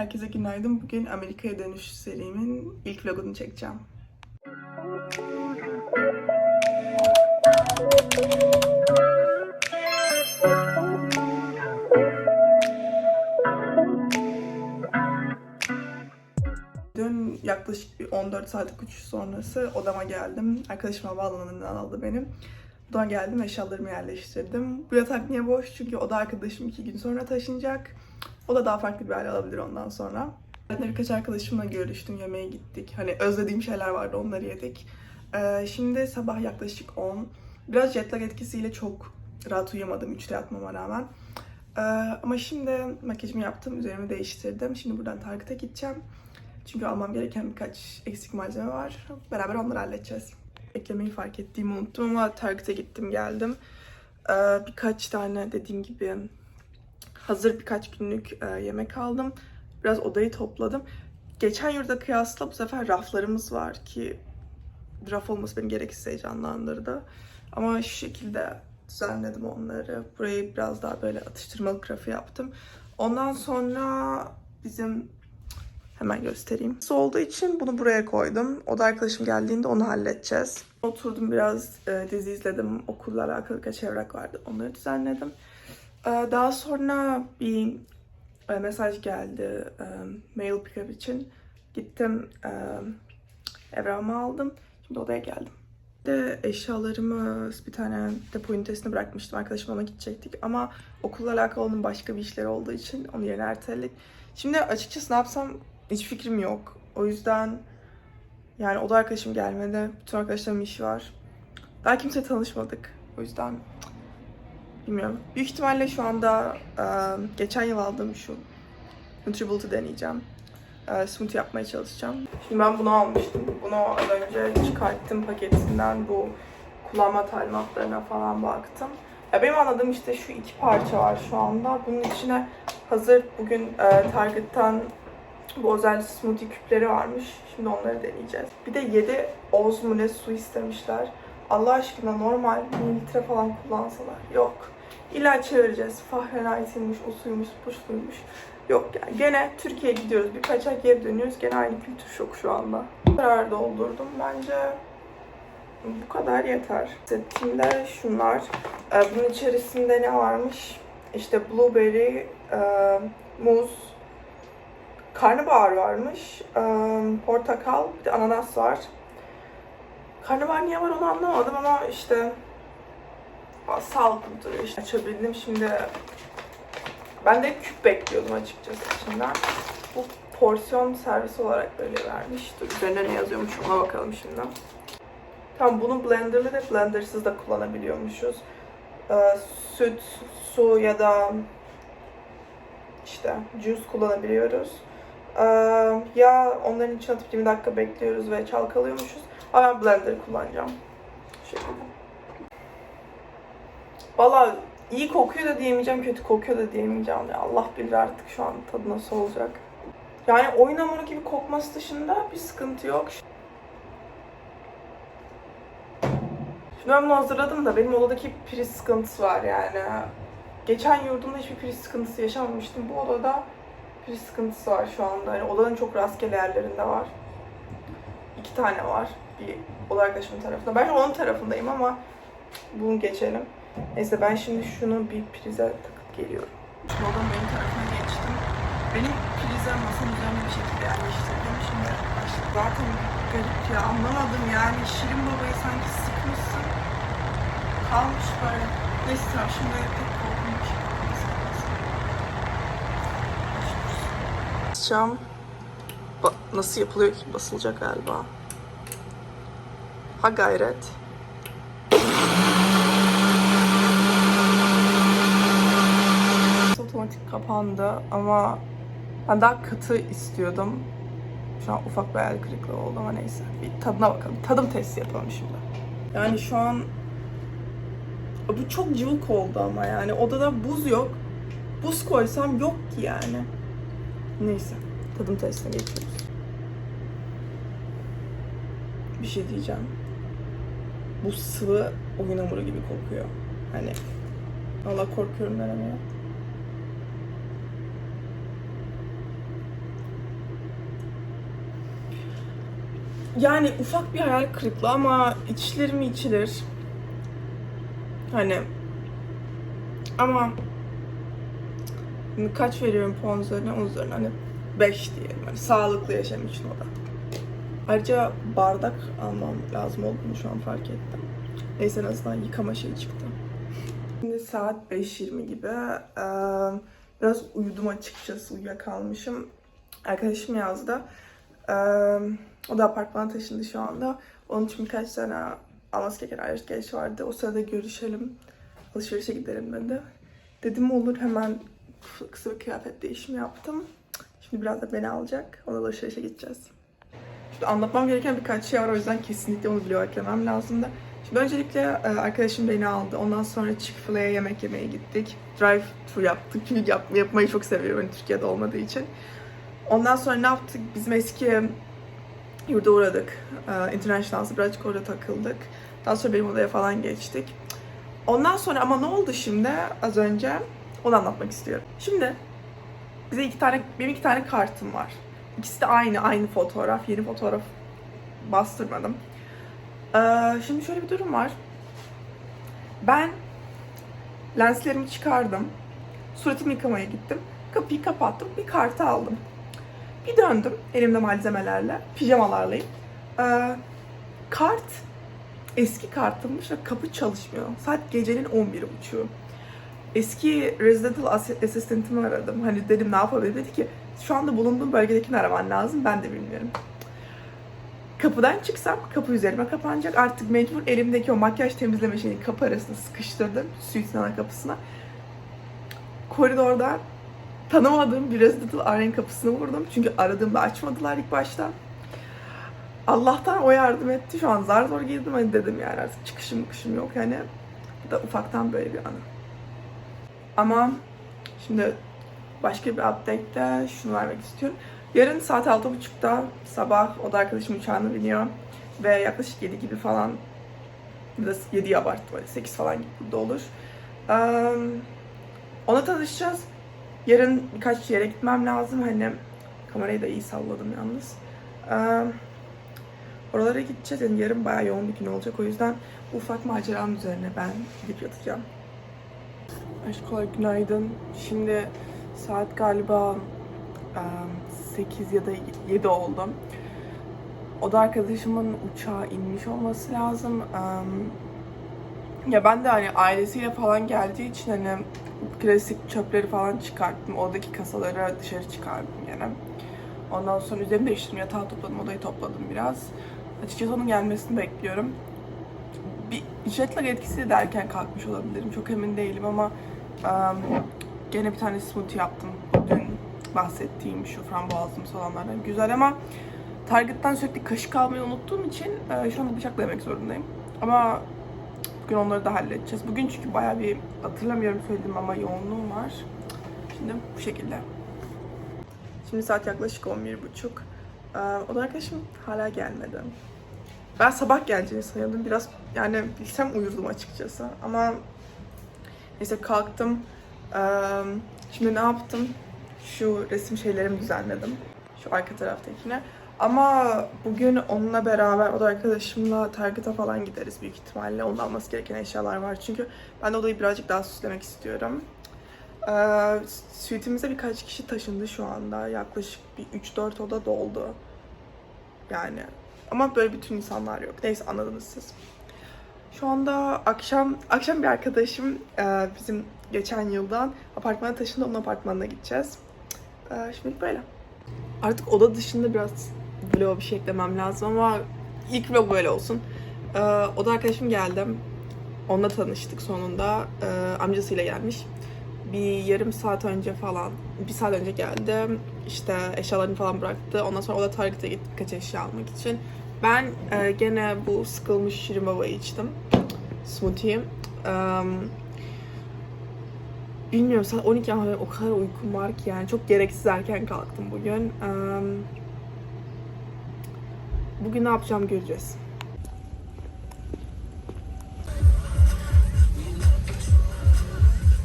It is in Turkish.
Herkese günaydın. Bugün Amerika'ya dönüş serimin ilk vlogunu çekeceğim. Dün yaklaşık bir 14 saatlik uçuş sonrası odama geldim. Arkadaşım havaalanından aldı benim. Odama geldim, eşyalarımı yerleştirdim. Bu yatak niye boş? Çünkü oda arkadaşım iki gün sonra taşınacak. O da daha farklı bir hale alabilir ondan sonra. Ben de birkaç arkadaşımla görüştüm, yemeğe gittik. Hani özlediğim şeyler vardı, onları yedik. Ee, şimdi sabah yaklaşık 10. Biraz jet lag etkisiyle çok rahat uyuyamadım 3'te yatmama rağmen. Ee, ama şimdi makyajımı yaptım, üzerimi değiştirdim. Şimdi buradan Target'a gideceğim. Çünkü almam gereken birkaç eksik malzeme var. Beraber onları halledeceğiz. Eklemeyi fark ettiğimi unuttum ama Target'a gittim geldim. Ee, birkaç tane dediğim gibi hazır birkaç günlük e, yemek aldım. Biraz odayı topladım. Geçen yurda kıyasla bu sefer raflarımız var ki raf olması beni gereksiz heyecanlandırdı. Ama şu şekilde düzenledim onları. Burayı biraz daha böyle atıştırmalık rafı yaptım. Ondan sonra bizim hemen göstereyim. Su olduğu için bunu buraya koydum. O da arkadaşım geldiğinde onu halledeceğiz. Oturdum biraz e, dizi izledim. Okulla alakalı birkaç evrak vardı. Onları düzenledim. E, daha sonra bir e, mesaj geldi e, mail pickup için. Gittim e, evrağımı aldım. Şimdi odaya geldim. De eşyalarımı bir tane depo ünitesine bırakmıştım. Arkadaşım ona gidecektik ama okulla alakalı onun başka bir işleri olduğu için onu yerine erteledik. Şimdi açıkçası ne yapsam hiç fikrim yok. O yüzden yani oda arkadaşım gelmedi. Bütün arkadaşlarımın işi var. Daha kimse tanışmadık. O yüzden bilmiyorum. Büyük ihtimalle şu anda e, geçen yıl aldığım şu Nutribull'u deneyeceğim. E, smoothie yapmaya çalışacağım. Şimdi ben bunu almıştım. Bunu az önce çıkarttım paketinden bu kullanma talimatlarına falan baktım. Ya benim anladığım işte şu iki parça var şu anda. Bunun içine hazır bugün e, Target'tan bu özel smoothie küpleri varmış. Şimdi onları deneyeceğiz. Bir de 7 oz mu ne su istemişler. Allah aşkına normal mililitre falan kullansalar. Yok. İlla çevireceğiz. Fahrenheit'inmiş, o suymuş, bu. Yok yani gene Türkiye'ye gidiyoruz. Birkaç ay geri dönüyoruz. Gene aynı kültür şoku şu anda. Bu kadar doldurdum. Bence bu kadar yeter. Settimde şunlar. Ee, bunun içerisinde ne varmış? İşte blueberry, e, muz, karnabahar varmış, e, portakal, bir de ananas var. Karnabahar niye var onu anlamadım ama işte sağlıklı duruyor. İşte açabildim şimdi. Ben de küp bekliyordum açıkçası içinden. Bu porsiyon servis olarak böyle vermiş. Dur üzerinde ne yazıyormuş ona bakalım şimdi. Tamam bunu blenderlı da blendersız da kullanabiliyormuşuz. Ee, süt, su ya da işte juice kullanabiliyoruz. Ee, ya onların içine atıp 20 dakika bekliyoruz ve çalkalıyormuşuz. Ama ben blender kullanacağım. Şekilde. Valla iyi kokuyor da diyemeyeceğim, kötü kokuyor da diyemeyeceğim. Ya Allah bilir artık şu an tadı nasıl olacak. Yani oyun hamuru gibi kokması dışında bir sıkıntı yok. Şimdi ben hazırladım da benim odadaki priz sıkıntısı var yani. Geçen yurdumda hiçbir priz sıkıntısı yaşamamıştım. Bu odada priz sıkıntısı var şu anda. Yani odanın çok rastgele yerlerinde var. İki tane var. Bir arkadaşımın tarafında. Ben onun tarafındayım ama bunu geçelim. Neyse ben şimdi şunu bir prize takıp geliyorum. Şimdi odam benim tarafına geçtim. Benim prize masanın üzerine bir şekilde yerleştirdim. Şimdi. Zaten garip ya anlamadım yani. Şirin babayı sanki sıkmışsın. Kalmış böyle. Neyse tamam şimdi pek korkunç. Ba- nasıl yapılıyor ki? Basılacak galiba. Ha gayret. Otomatik kapandı ama ben daha katı istiyordum. Şu an ufak bir hayal kırıklığı oldu ama neyse. Bir tadına bakalım. Tadım testi yapalım şimdi. Yani şu an bu çok cıvık oldu ama yani odada buz yok. Buz koysam yok ki yani. Neyse. Tadım testine geçiyoruz. Bir şey diyeceğim bu sıvı oyun hamuru gibi kokuyor. Hani Allah korkuyorum ben denemeye. Yani ufak bir hayal kırıklığı ama içilir mi içilir. Hani ama kaç veriyorum puan üzerine? 10 üzerine hani 5 diyelim. Hani sağlıklı yaşam için o da. Ayrıca bardak almam lazım olduğunu şu an fark ettim. Neyse en azından yıkama şeyi çıktı. Şimdi saat 5.20 gibi. Ee, biraz uyudum açıkçası. Uyuyakalmışım. Arkadaşım yazdı. Ee, o da apartmana taşındı şu anda. Onun için birkaç tane alması gereken alışveriş vardı. O sırada görüşelim. Alışverişe gidelim dedi. Dedim olur hemen kısa bir kıyafet değişimi yaptım. Şimdi biraz da beni alacak. Ona alışverişe gideceğiz. Anlatmam gereken birkaç şey var o yüzden kesinlikle onu biliyor eklemem lazım da. Şimdi öncelikle e, arkadaşım beni aldı. Ondan sonra Chick-fil-A'ya yemek yemeye gittik. Drive tour yaptık. Çünkü yap, yapmayı çok seviyorum Türkiye'de olmadığı için. Ondan sonra ne yaptık? Bizim eski yurda uğradık. E, Internationals'ı birazcık orada takıldık. Daha sonra benim odaya falan geçtik. Ondan sonra ama ne oldu şimdi az önce? Onu anlatmak istiyorum. Şimdi bize iki tane, benim iki tane kartım var. İkisi de aynı, aynı fotoğraf. Yeni fotoğraf bastırmadım. Ee, şimdi şöyle bir durum var. Ben lenslerimi çıkardım. Suratımı yıkamaya gittim. Kapıyı kapattım. Bir kartı aldım. Bir döndüm elimde malzemelerle, pijamalarlayım. Ee, kart eski kartımmış ve kapı çalışmıyor. Saat gecenin 11'i uçuyor. Eski residential as- assistant'ımı aradım. Hani dedim ne yapabilirim? Dedi ki şu anda bulunduğum bölgedekini araman lazım. Ben de bilmiyorum. Kapıdan çıksam kapı üzerime kapanacak. Artık mecbur elimdeki o makyaj temizleme şeyini kapı arasına sıkıştırdım. Suite'in ana kapısına. Koridorda tanımadığım bir residential RN kapısını vurdum. Çünkü aradığımda açmadılar ilk başta. Allah'tan o yardım etti. Şu an zar zor girdim hani dedim yani artık çıkışım kışım yok hani. Bu da ufaktan böyle bir anı. Ama şimdi başka bir update'de şunu vermek istiyorum. Yarın saat 6.30'da sabah o da arkadaşım uçağına biniyor. Ve yaklaşık 7 gibi falan biraz 7'yi abarttım böyle 8 falan gibi burada olur. Eee, ona tanışacağız. Yarın birkaç yere gitmem lazım. Hani kamerayı da iyi salladım yalnız. Eee, oralara gideceğiz. Yani yarın bayağı yoğun bir gün olacak. O yüzden ufak maceranın üzerine ben gidip yatacağım. Aşkolar günaydın. Şimdi saat galiba em, 8 ya da 7 oldu. O da arkadaşımın uçağa inmiş olması lazım. Ya ben de hani ailesiyle falan geldiği için hani klasik çöpleri falan çıkarttım. Oradaki kasaları dışarı çıkardım yine. Ondan sonra üzerimi değiştirdim. Yatağı topladım, odayı topladım biraz. Açıkçası onun gelmesini bekliyorum. Bir jet lag etkisi de erken kalkmış olabilirim. Çok emin değilim ama gene bir tane smoothie yaptım. Dün bahsettiğim şu frambuazlı olanlardan. Güzel ama Target'tan sürekli kaşık almayı unuttuğum için e, şu anda bıçakla yemek zorundayım. Ama bugün onları da halledeceğiz. Bugün çünkü bayağı bir hatırlamıyorum söyledim ama yoğunluğum var. Şimdi bu şekilde. Şimdi saat yaklaşık 11.30. Ee, o da arkadaşım hala gelmedi. Ben sabah geleceğini sanıyordum. Biraz yani bilsem uyurdum açıkçası. Ama neyse kalktım. Şimdi ne yaptım? Şu resim şeylerimi düzenledim. Şu arka taraftakine. Ama bugün onunla beraber, o da arkadaşımla Target'a falan gideriz büyük ihtimalle. Onun alması gereken eşyalar var. Çünkü ben de odayı birazcık daha süslemek istiyorum. Ee, suite'imize birkaç kişi taşındı şu anda. Yaklaşık bir 3-4 oda doldu. Yani ama böyle bütün insanlar yok. Neyse anladınız siz. Şu anda akşam akşam bir arkadaşım bizim geçen yıldan apartmana taşındı. Onun apartmanına gideceğiz. E, şimdi böyle. Artık oda dışında biraz vlog bir şey eklemem lazım ama ilk vlog böyle olsun. E, oda arkadaşım geldi. Onunla tanıştık sonunda. E, amcasıyla gelmiş. Bir yarım saat önce falan, bir saat önce geldi. İşte eşyalarını falan bıraktı. Ondan sonra o da Target'a gitti birkaç eşya almak için. Ben e, gene bu sıkılmış şirin babayı içtim. Smoothie. Em, bilmiyorum saat 12 ama o kadar uykum var ki yani çok gereksiz erken kalktım bugün. Bugün ne yapacağım göreceğiz.